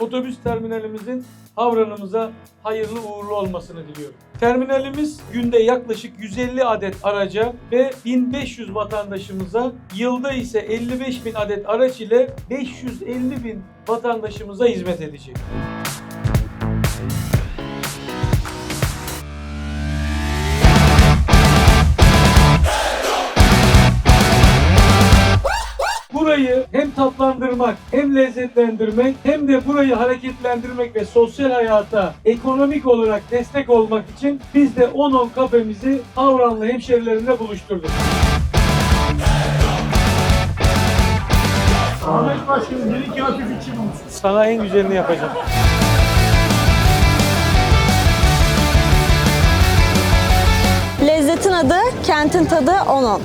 otobüs terminalimizin Havranımıza hayırlı uğurlu olmasını diliyorum. Terminalimiz günde yaklaşık 150 adet araca ve 1500 vatandaşımıza, yılda ise 55 bin adet araç ile 550 bin vatandaşımıza hizmet edecek. Burayı hem tatlandırmak, hem lezzetlendirmek, hem de burayı hareketlendirmek ve sosyal hayata ekonomik olarak destek olmak için biz de 10-10 kafemizi Avranlı hemşerilerine buluşturduk. Ahmet Başkanım bir iki hafif için olsun. Sana en güzelini yapacağım. Lezzetin adı, kentin tadı 10-10.